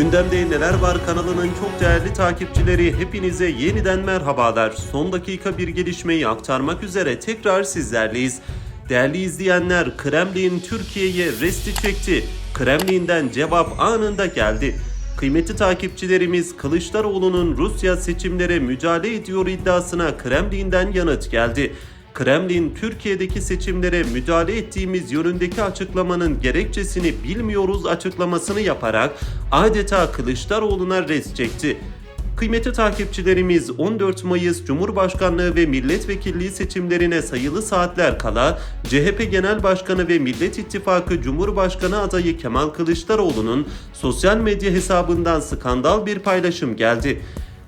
Gündemde Neler Var kanalının çok değerli takipçileri hepinize yeniden merhabalar. Son dakika bir gelişmeyi aktarmak üzere tekrar sizlerleyiz. Değerli izleyenler Kremlin Türkiye'ye resti çekti. Kremlin'den cevap anında geldi. Kıymetli takipçilerimiz Kılıçdaroğlu'nun Rusya seçimlere müdahale ediyor iddiasına Kremlin'den yanıt geldi. Kremlin Türkiye'deki seçimlere müdahale ettiğimiz yönündeki açıklamanın gerekçesini bilmiyoruz açıklamasını yaparak adeta Kılıçdaroğlu'na res çekti. Kıymetli takipçilerimiz 14 Mayıs Cumhurbaşkanlığı ve milletvekilliği seçimlerine sayılı saatler kala CHP Genel Başkanı ve Millet İttifakı Cumhurbaşkanı adayı Kemal Kılıçdaroğlu'nun sosyal medya hesabından skandal bir paylaşım geldi.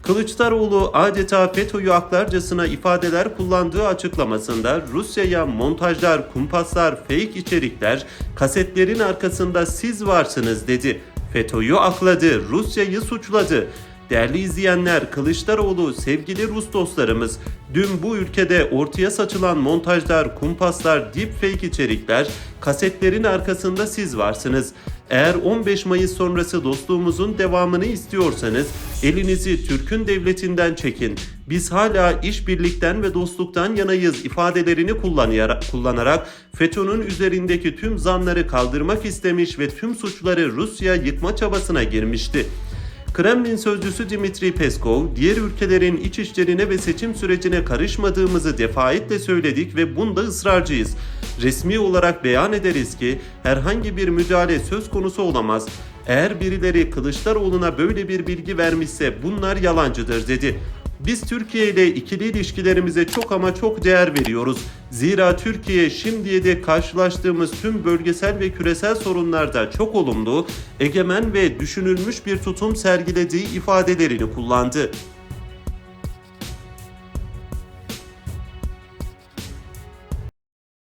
Kılıçdaroğlu adeta FETÖ'yü aklarcasına ifadeler kullandığı açıklamasında Rusya'ya montajlar, kumpaslar, fake içerikler, kasetlerin arkasında siz varsınız dedi. FETÖ'yü akladı, Rusya'yı suçladı. Değerli izleyenler, Kılıçdaroğlu sevgili Rus dostlarımız, dün bu ülkede ortaya saçılan montajlar, kumpaslar, deepfake içerikler, kasetlerin arkasında siz varsınız. Eğer 15 Mayıs sonrası dostluğumuzun devamını istiyorsanız elinizi Türk'ün devletinden çekin. Biz hala işbirlikten ve dostluktan yanayız ifadelerini kullanarak, FETÖ'nün üzerindeki tüm zanları kaldırmak istemiş ve tüm suçları Rusya yıkma çabasına girmişti. Kremlin sözcüsü Dimitri Peskov, diğer ülkelerin iç işlerine ve seçim sürecine karışmadığımızı defaatle söyledik ve bunda ısrarcıyız. Resmi olarak beyan ederiz ki herhangi bir müdahale söz konusu olamaz. Eğer birileri Kılıçdaroğlu'na böyle bir bilgi vermişse bunlar yalancıdır dedi. Biz Türkiye ile ikili ilişkilerimize çok ama çok değer veriyoruz. Zira Türkiye şimdiye de karşılaştığımız tüm bölgesel ve küresel sorunlarda çok olumlu, egemen ve düşünülmüş bir tutum sergilediği ifadelerini kullandı.